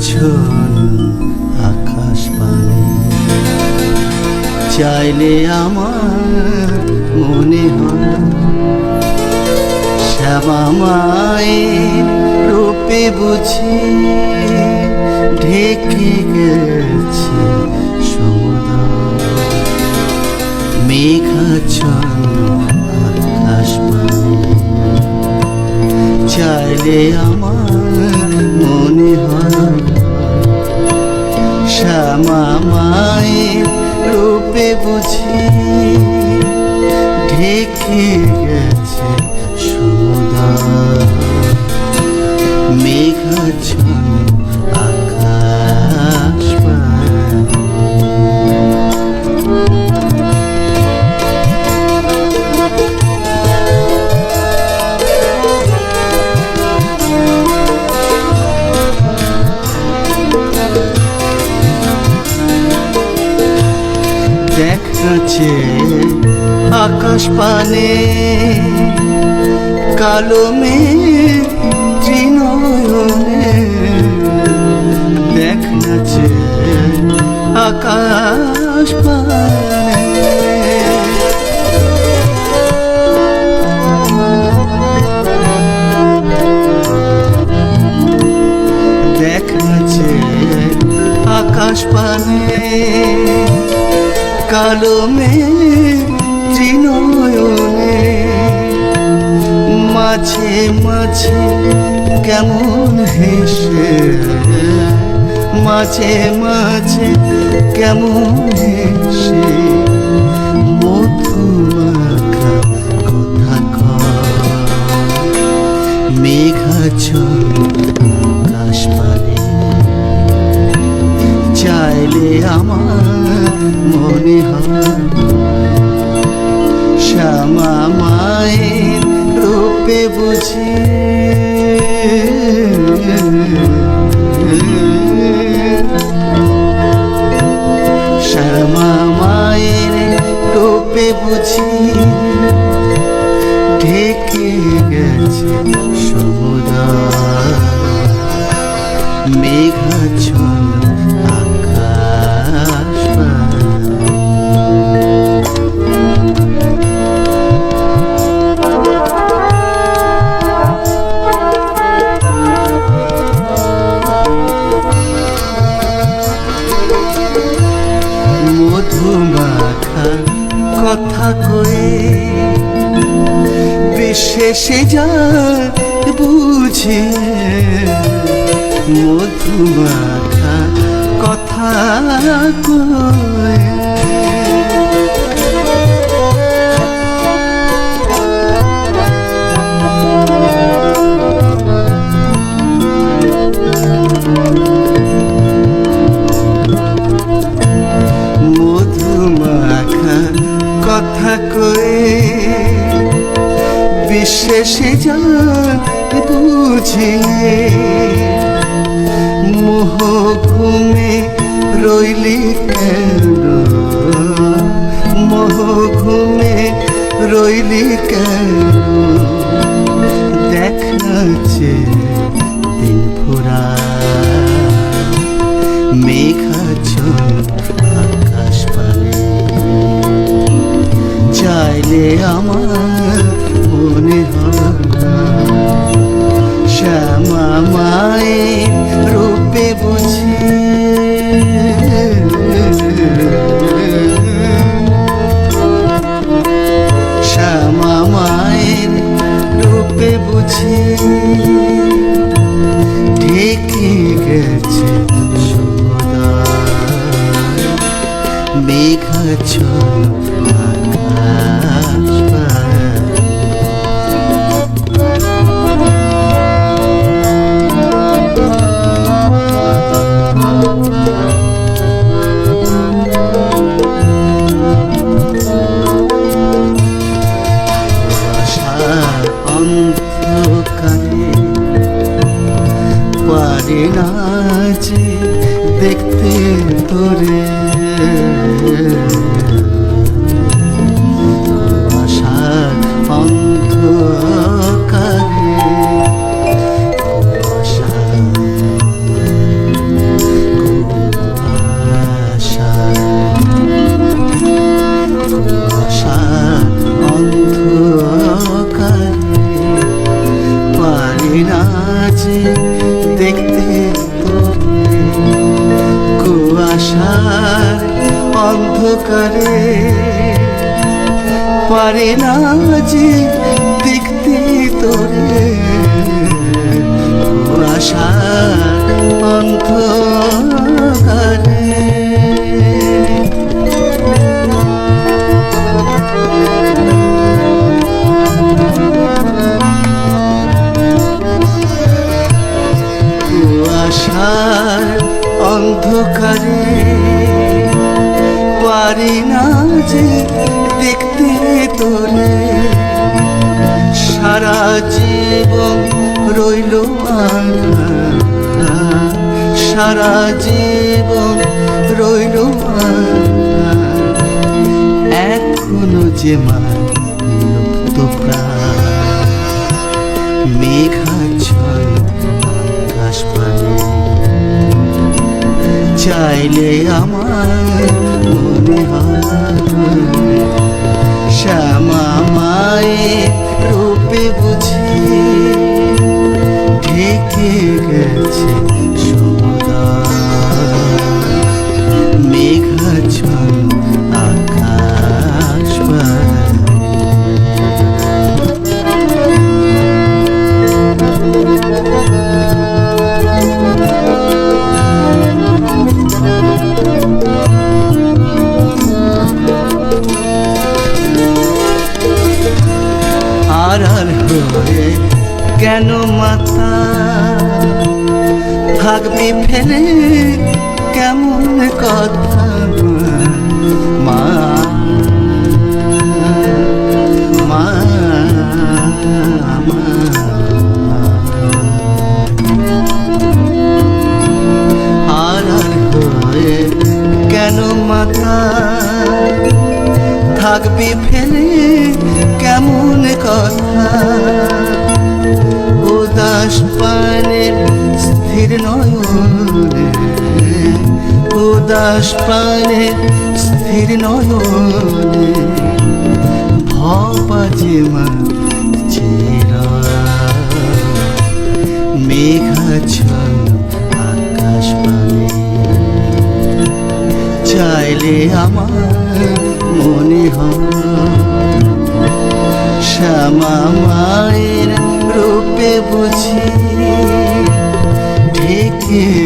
মেঘাচ্ছন্ন আকাশ পানে। চাইলে আমার মনে হয় শ্যামা মায়ের রূপে বুঝি ঢেকে গেছে মেঘাচ্ছন্ন আকাশ চাইলে আমার মনে হয় শ্যামা মায়ের রূপে বুঝি। আকাশ পানে কালো মেঘ ত্রিনয়নে দেখাচ্ছে আকাশ পানে। আকাশ পানে কালো মেঘ মাঝে কেমন হেসে মাঝে মাঝে কেমন হেসে মধু মাখা কথা মেঘাচ্ছন্ন আকাশ পানে চাইলে আমার মনে হয় শ্যামা মায়ের রূপে বুঝি শ্যামা মায়ের টোপে বুঝি ঢেকে গেছে সমুদায় মেঘা আকাশ বিশেষে যায় বুঝে মধুমাখা কথা মধুমাখা কথা কয়ে বিশেষে যান বুঝে মোহ ঘুমে রইলি কেন? মোহ ঘুমে রইলি কেন? দেখাচ্ছে দিন ফুরা মেঘাচ্ছন্ন আকাশ পানে। চাইলে আমার শ্যামা দেখতে কুয়াশার অন্ধকারে পারে না যে দেখতে তোরে। কুয়াশার অন্ধকারে পারি না যে দেখতে তোরে। সারা জীবন রইল সারা জীবন রইল এখনও যে মার লুপ্ত চাইলে আমার মনে শ্যামা মায়ের রূপে বুঝি ঢেকে গেছে কেন মাথা থাকবি ফেলে কেমন কথা? মা উদাস পানের স্থির নয়নে ভবাজে মা মেঘাচ্ছন্ন আকাশ পানে চাইলে আমার মনে শ্যামা মায়ের রূপে বুঝি ঢেকে